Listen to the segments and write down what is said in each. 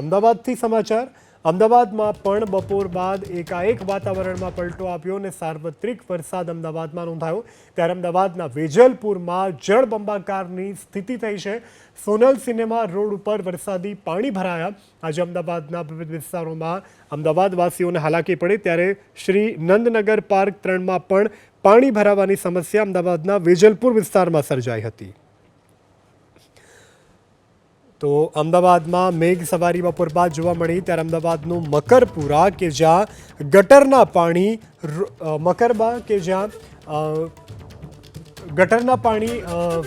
અમદાવાદથી સમાચાર. અમદાવાદમાં પણ બપોર બાદ એકાએક વાતાવરણમાં પલટો આવ્યો અને સાર્વત્રિક વરસાદ અમદાવાદમાં નોંધાયો. ત્યારે અમદાવાદના વેજલપુરમાં જળબંબાકારની સ્થિતિ થઈ છે. સોનલ સિનેમા રોડ ઉપર વરસાદી પાણી ભરાયા. આજે અમદાવાદના વિવિધ વિસ્તારોમાં અમદાવાદવાસીઓને હાલાકી પડી. ત્યારે શ્રી નંદનગર પાર્ક ત્રણમાં પણ પાણી ભરાવાની સમસ્યા અમદાવાદના વેજલપુર વિસ્તારમાં સર્જાઈ હતી. તો અમદાવાદમાં મેઘ સવારી બપોર બાદ જોવા મળી, ત્યારે અમદાવાદનું મકરપુરા કે જ્યાં ગટરના પાણી મકરબા કે જ્યાં ગટરના પાણી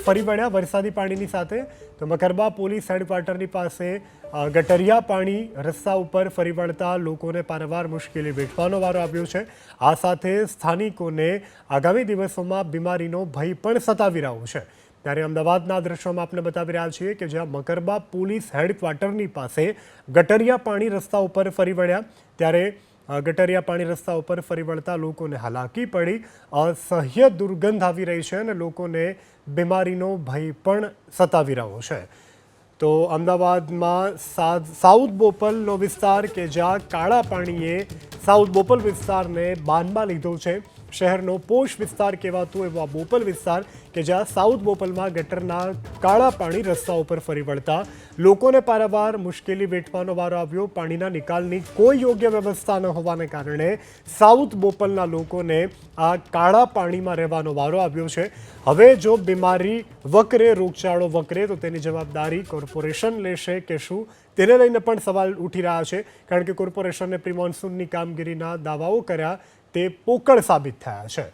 ફરી વળ્યા વરસાદી પાણીની સાથે, તો મકરબા પોલીસ હેડક્વાર્ટરની પાસે ગટરિયા પાણી રસ્તા ઉપર ફરી વળતા લોકોને પારવાર મુશ્કેલી વેઠવાનો વારો આવ્યો છે. આ સાથે સ્થાનિકોને આગામી દિવસોમાં બીમારીનો ભય પણ સતાવી રહ્યો છે. ત્યારે અમદાવાદના દ્રશ્યોમાં આપણે બતાવી રહ્યા છીએ કે જ્યાં મકરબા પોલીસ હેડક્વાર્ટરની પાસે ગટરિયા પાણી રસ્તા ઉપર ફરી વળ્યા. ત્યારે ગટરિયા પાણી રસ્તા ઉપર ફરી વળતા લોકોને હાલાકી પડી. અસહ્ય દુર્ગંધ આવી રહી છે અને લોકોને બીમારીનો ભય પણ સતાવી રહ્યો છે. તો અમદાવાદમાં સાઉથ બોપલનો વિસ્તાર કે જ્યાં કાળા પાણીએ સાઉથ બોપલ વિસ્તારને બાનમાં લીધો છે. શહેરનો પોશ વિસ્તાર કહેવાતો એવો આ બોપલ વિસ્તાર કે જ્યાં સાઉથ બોપલમાં ગટરના કાળા પાણી રસ્તા ઉપર ફરી વળતા લોકોને પારાવાર મુશ્કેલી વેઠવાનો વારો આવ્યો. પાણીના નિકાલની કોઈ યોગ્ય વ્યવસ્થા ન હોવાને કારણે સાઉથ બોપલના લોકોને આ કાળા પાણીમાં રહેવાનો વારો આવ્યો છે. હવે જો બીમારી વકરે, રોગચાળો વકરે, તો તેની જવાબદારી કોર્પોરેશન લેશે કે શું? તેને લઈને પણ સવાલ ઉઠી રહ્યા છે, કારણ કે કોર્પોરેશને પ્રિમોન્સૂનની કામગીરીના દાવાઓ કર્યા, તે પોકળ સાબિત થયા છે.